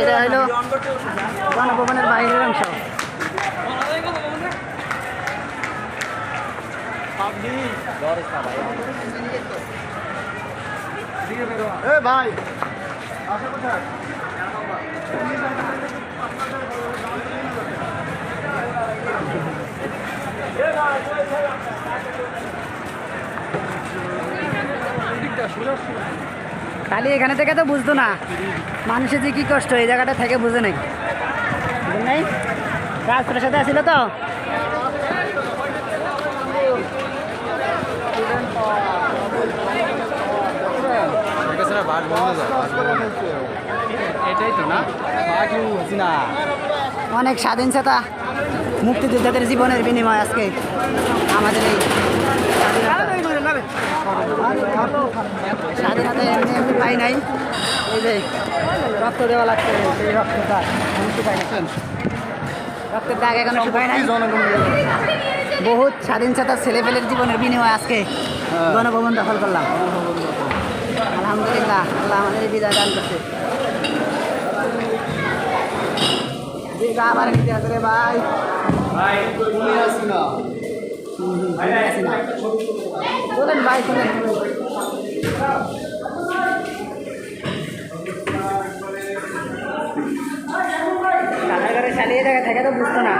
এটা হলো গণভবনের বাইরের অংশ। ভাই কোথায়? খালি এখানে থেকে তো বুঝতো না। মানুষের যে কি কষ্ট, এই জায়গাটা থেকে বুঝে নাই। নাই সাথে আসছিল তো? অনেক স্বাধীনতা, মুক্তিযোদ্ধাদের জীবনের বিনিময় আজকে আমাদের এই স্বাধীনতা এমনি এমনি পাই নাই রক্ত দেওয়া লাগছে। নাই বহুত স্বাধীনতা ছেলেপেলের জীবনের বিনিময় আজকে গণভবন দখল করলাম আলহামদুলিল্লাহ আল্লাহ আমাদের বিদায় দান করছে আবার নিতে ভাই বলেন ভাই বলেন কারাগারে চালিয়ে দেখা থাকে তো বুঝতো না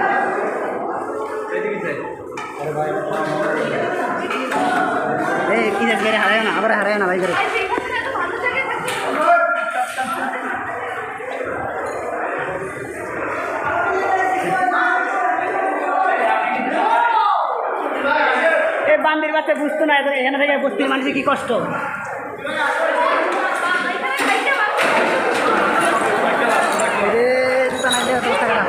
কি হারায় না আবার হারায় না ভাই করে এই বান্দির বাচ্চা বুঝতো না এখানে থেকে বস্তির মানুষ কি কষ্ট। এই যে জুতা নাই দিয়ে অবস্থা খারাপ।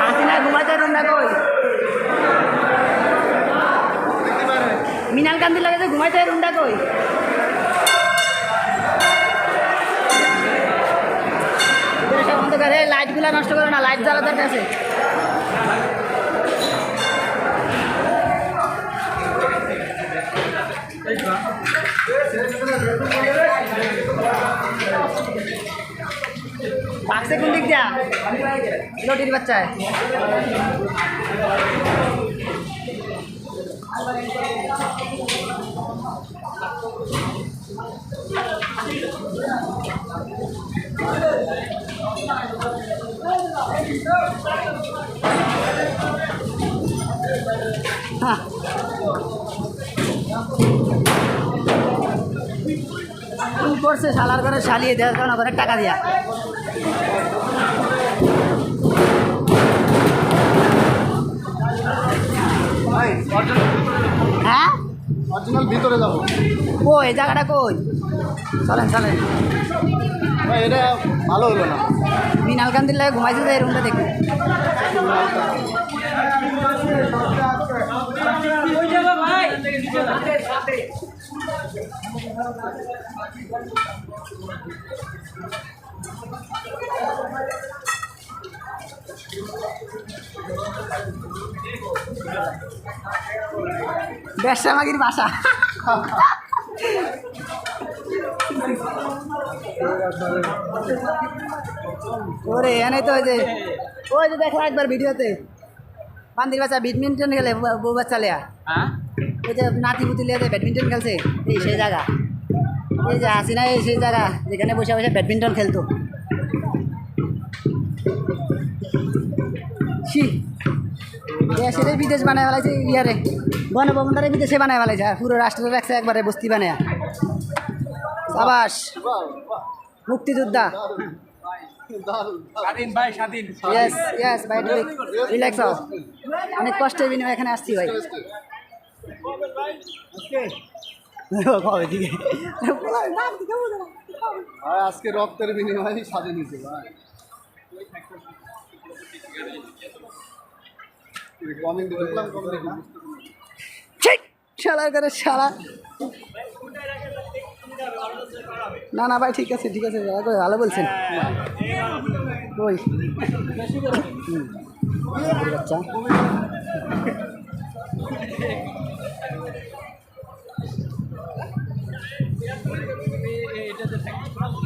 হাসিনা ঘুমাইতে রুমটা কই মিনাল কান্দি লাগে যে ঘুমাইতে রুমটা কই এটা বন্ধ লাইটগুলো নষ্ট করো না লাইট জ্বালা দরকার আছে। বাক্সে কোন দিক যা লটির বাচ্চায়। করছে শালার করে শালিয়ে দেওয়ার জন্য করে টাকা দিয়া। হ্যাঁ? অরিজিনাল ভিতরে যাব। ও এই জায়গাটা কই? চলেন চলেন। এটা ভালো হলো না। মিনাল কান্দির লাগে ঘুমাইছে যে এই রুমটা দেখুন ব্যবসা মাগির বাসা। ওরে, এনে তো ওই যে ওই যে দেখো একবার ভিডিওতে। বান্দির বাচ্চা ব্যাডমিন্টন খেলে বউ- বাচ্চা লেয়া। ওই যে নাতি পুতি লিয়ে ব্যাডমিন্টন খেলছে। এই সেই জায়গা। এই যে হাসিনা এই সেই জায়গা যেখানে বসে বসে ব্যাডমিন্টন খেলতো। দেশের বিদেশ বানায় ফেলাইছে ইয়ারে। গণভবনটারে বিদেশে বানায় ফেলাইছে পুরো রাষ্ট্র রাখছে একবারে বস্তি বানায়। সাবাস। মুক্তিযোদ্ধা। অনেক কষ্টের বিনিময়ে এখানে আসছি ভাই। আজকে? রক্তের বিনিময়ে স্বাধীন হয়েছে ভাই। ঠিক শালার করে শালা। না না ভাই ঠিক আছে ঠিক আছে ভালো বলছেন। ওই। বাচ্চা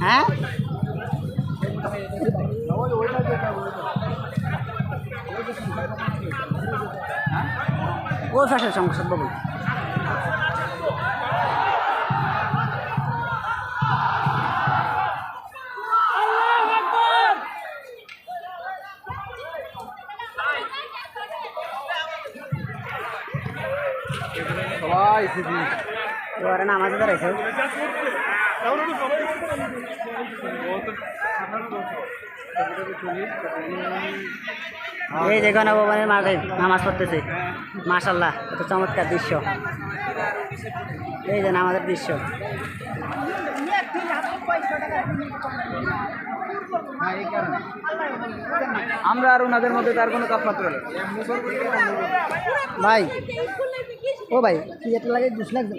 হ্যাঁ? ওই পাশের সংসদ ভবন সবাই ওরা নামাজে দাঁড়াইছে। এই যে গণভবনের মাঠে নামাজ পড়তেছে। মাশাল্লাহ কত চমৎকার দৃশ্য। এই যে নামাজের দৃশ্য। আমরা আর ওনাদের মধ্যে তার কোনো তাপমাত্রা নেই। ভাই ও ভাই কি এটা লাগে জুস লাগবে